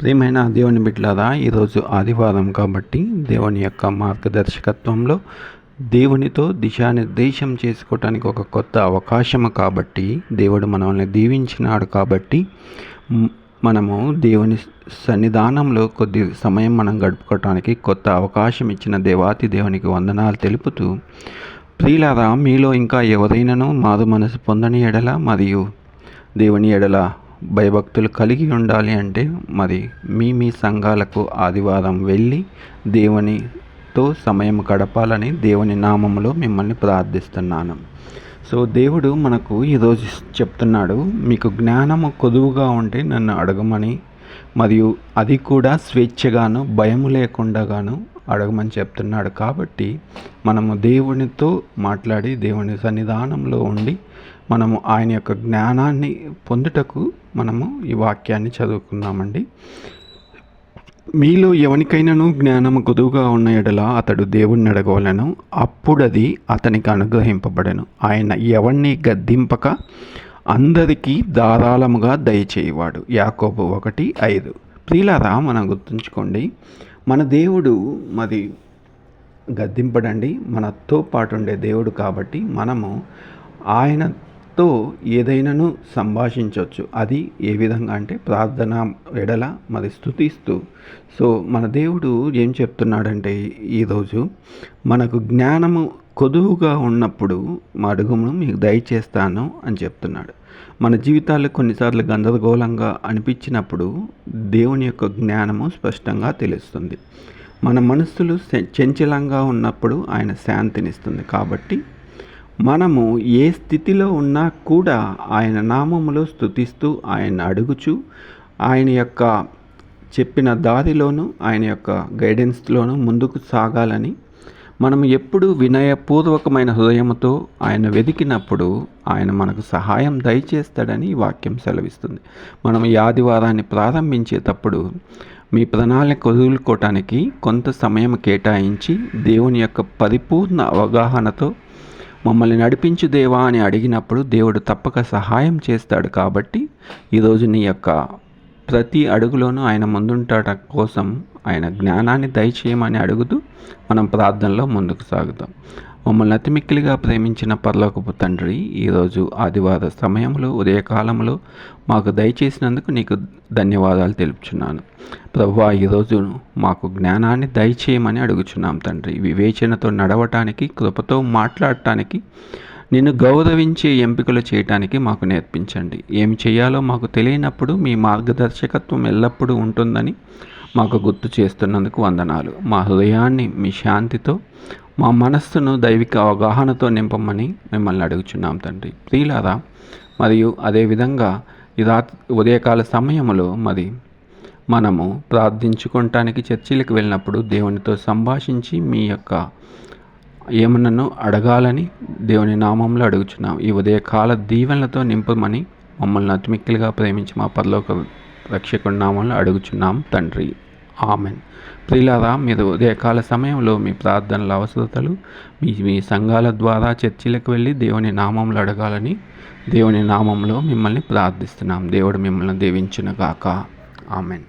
ప్రియమైన దేవుని బిడ్డలారా ఈరోజు ఆదివారం కాబట్టి దేవుని యొక్క మార్గదర్శకత్వంలో దేవునితో దిశానిర్దేశం చేసుకోవటానికి ఒక కొత్త అవకాశము కాబట్టి దేవుడు మనల్ని దీవించినాడు కాబట్టి మనము దేవుని సన్నిధానంలో కొద్ది సమయం మనం గడుపుకోవటానికి కొత్త అవకాశం ఇచ్చిన దేవాతి దేవునికి వందనాలు తెలుపుతూ ప్రియులారా మీలో ఇంకా ఎవరైనాను మారు మనసు పొందని ఎడల మరియు దేవుని ఎడల భయభక్తులు కలిగి ఉండాలి అంటే మరి మీ మీ సంఘాలకు ఆదివారం వెళ్ళి దేవునితో సమయం గడపాలని దేవుని నామములో మిమ్మల్ని ప్రార్థిస్తున్నాను. సో దేవుడు మనకు ఈరోజు చెప్తున్నాడు మీకు జ్ఞానము కొదువుగా ఉంటే నన్ను అడగమని మరియు అది కూడా స్వేచ్ఛగాను భయము లేకుండాగాను అడగమని చెప్తున్నాడు. కాబట్టి మనము దేవునితో మాట్లాడి దేవుని సన్నిధానంలో ఉండి మనము ఆయన యొక్క జ్ఞానాన్ని పొందుటకు మనము ఈ వాక్యాన్ని చదువుకుందామండి మీలో ఎవరికైనాను జ్ఞానము కొదువుగా ఉన్న ఎడల అతడు దేవుణ్ణి అడగవలను. అప్పుడది అతనికి అనుగ్రహింపబడను. ఆయన ఎవరిని గద్దింపక అందరికీ ధారాళముగా దయచేయవాడు. యాకోబు ఒకటి ఐదు. ప్రియులారా మనం గుర్తుంచుకోండి. మన దేవుడు మరి గద్దింపడండి మనతో పాటు ఉండే దేవుడు కాబట్టి మనము ఆయనతో ఏదైనాను సంభాషించవచ్చు. అది ఏ విధంగా అంటే ప్రార్థన ఎడల మరి స్థుతిస్తూ సో మన దేవుడు ఏం చెప్తున్నాడంటే ఈరోజు మనకు జ్ఞానము కొదువుగా ఉన్నప్పుడు మా అడుగును మీకు దయచేస్తాను అని చెప్తున్నాడు. మన జీవితాలు కొన్నిసార్లు గందరగోళంగా అనిపించినప్పుడు దేవుని యొక్క జ్ఞానము స్పష్టంగా తెలుస్తుంది. మన మనస్సులు చంచలంగా ఉన్నప్పుడు ఆయన శాంతినిస్తుంది. కాబట్టి మనము ఏ స్థితిలో ఉన్నా కూడా ఆయన నామములో స్థుతిస్తూ ఆయన అడుగుచు ఆయన యొక్క చెప్పిన దారిలోను ఆయన యొక్క గైడెన్స్లోను ముందుకు సాగాలని మనం ఎప్పుడు వినయపూర్వకమైన హృదయంతో ఆయన వెతికినప్పుడు ఆయన మనకు సహాయం దయచేస్తాడని ఈ వాక్యం సెలవిస్తుంది. మనం ఈ ఆదివారాన్ని ప్రారంభించేటప్పుడు మీ ప్రణాళిక వదులుకోవటానికి కొంత సమయం కేటాయించి దేవుని యొక్క పరిపూర్ణ అవగాహనతో మమ్మల్ని నడిపించు దేవా అని అడిగినప్పుడు దేవుడు తప్పక సహాయం చేస్తాడు కాబట్టి ఈరోజు నీ యొక్క ప్రతి అడుగులోనూ ఆయన ముందుంటాట కోసం ఆయన జ్ఞానాన్ని దయచేయమని అడుగుతూ మనం ప్రార్థనలో ముందుకు సాగుతాం. మమ్మల్ని అతిమిక్కిలిగా ప్రేమించిన పర్లోకపు తండ్రి ఈరోజు ఆదివార సమయంలో ఉదయకాలంలో మాకు దయచేసినందుకు నీకు ధన్యవాదాలు తెలుపుచున్నాను. ప్రభు ఈరోజు మాకు జ్ఞానాన్ని దయచేయమని అడుగుచున్నాం తండ్రి. వివేచనతో నడవటానికి కృపతో మాట్లాడటానికి నిన్ను గౌరవించే ఎంపికలు చేయటానికి మాకు నేర్పించండి. ఏమి చేయాలో మాకు తెలియనప్పుడు మీ మార్గదర్శకత్వం ఎల్లప్పుడూ ఉంటుందని మాకు గుర్తు చేస్తున్నందుకు వందనాలు. మా హృదయాన్ని మీ శాంతితో మా మనస్సును దైవిక అవగాహనతో నింపమని మిమ్మల్ని అడుగుచున్నాం తండ్రి. ప్రియులారా మరియు అదేవిధంగా ఈ రాత్రి ఉదయకాల సమయంలో మరి మనము ప్రార్థించుకోవటానికి చర్చిలకు వెళ్ళినప్పుడు దేవునితో సంభాషించి మీ యొక్క ఏమన్నను అడగాలని దేవుని నామంలో అడుగుచున్నాం. ఈ ఉదయకాల దీవెనలతో నింపమని మమ్మల్ని అతిమిక్కిలుగా ప్రేమించి మా పరలోక రక్షకుడి నామంలో అడుగుచున్నాం తండ్రి. ఆమెన్. ప్రిలారా మీరు ఉదయకాల సమయంలో మీ ప్రార్థనల అవసరతలు మీ మీ సంఘాల ద్వారా చర్చిలకు వెళ్ళి దేవుని నామంలో అడగాలని దేవుని నామంలో మిమ్మల్ని ప్రార్థిస్తున్నాం. దేవుడు మిమ్మల్ని దీవించునుగాక. ఆమెన్.